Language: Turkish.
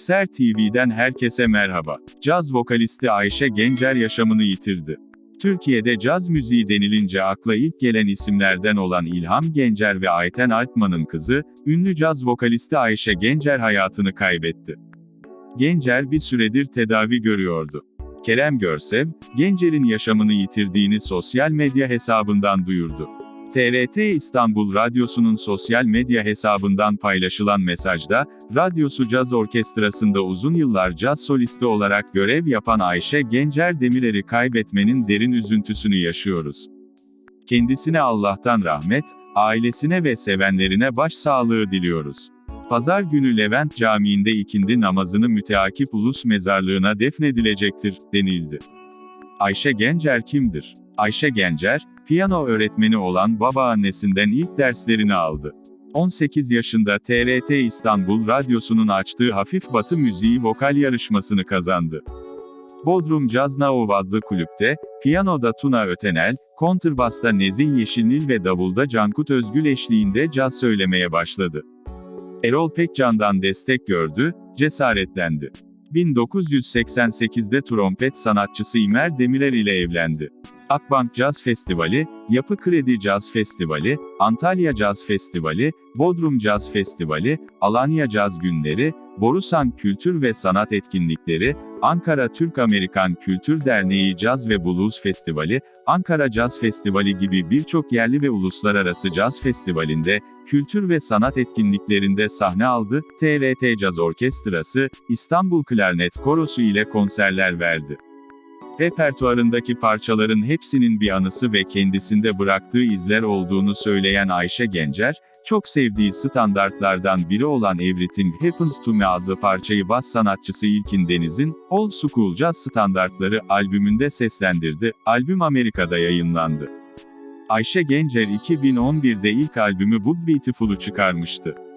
Mikser TV'den herkese merhaba. Caz vokalisti Ayşe Gencer yaşamını yitirdi. Türkiye'de caz müziği denilince akla ilk gelen isimlerden olan İlham Gencer ve Ayten Alpman'ın kızı, ünlü caz vokalisti Ayşe Gencer hayatını kaybetti. Gencer bir süredir tedavi görüyordu. Kerem Görsev, Gencer'in yaşamını yitirdiğini sosyal medya hesabından duyurdu. TRT İstanbul Radyosu'nun sosyal medya hesabından paylaşılan mesajda, Radyosu Caz Orkestrası'nda uzun yıllar caz solisti olarak görev yapan Ayşe Gencer Demirer'i kaybetmenin derin üzüntüsünü yaşıyoruz. Kendisine Allah'tan rahmet, ailesine ve sevenlerine başsağlığı diliyoruz. Pazar günü Levent Camii'nde ikindi namazını müteakip ulus mezarlığına defnedilecektir, denildi. Ayşe Gencer kimdir? Ayşe Gencer, piyano öğretmeni olan babaannesinden ilk derslerini aldı. 18 yaşında TRT İstanbul Radyosu'nun açtığı Hafif Batı Müziği vokal yarışmasını kazandı. Bodrum Caz Now adlı kulüpte, piyanoda Tuna Ötenel, kontrbasta Nezih Yeşilnil ve davulda Cankut Özgül eşliğinde caz söylemeye başladı. Erol Pekcan'dan destek gördü, cesaretlendi. 1988'de trompet sanatçısı İmer Demirer ile evlendi. Akbank Caz Festivali, Yapı Kredi Caz Festivali, Antalya Caz Festivali, Bodrum Caz Festivali, Alanya Caz Günleri, Borusan Kültür ve Sanat Etkinlikleri, Ankara Türk-Amerikan Kültür Derneği Caz ve Blues Festivali, Ankara Caz Festivali gibi birçok yerli ve uluslararası caz festivalinde, kültür ve sanat etkinliklerinde sahne aldı, TRT Caz Orkestrası, İstanbul Klarnet Korosu ile konserler verdi. Repertuarındaki parçaların hepsinin bir anısı ve kendisinde bıraktığı izler olduğunu söyleyen Ayşe Gencer, çok sevdiği standartlardan biri olan Everything Happens to Me adlı parçayı bas sanatçısı İlkin Deniz'in, Old School Jazz Standartları albümünde seslendirdi, albüm Amerika'da yayınlandı. Ayşe Gencer 2011'de ilk albümü Book Beautiful'u çıkarmıştı.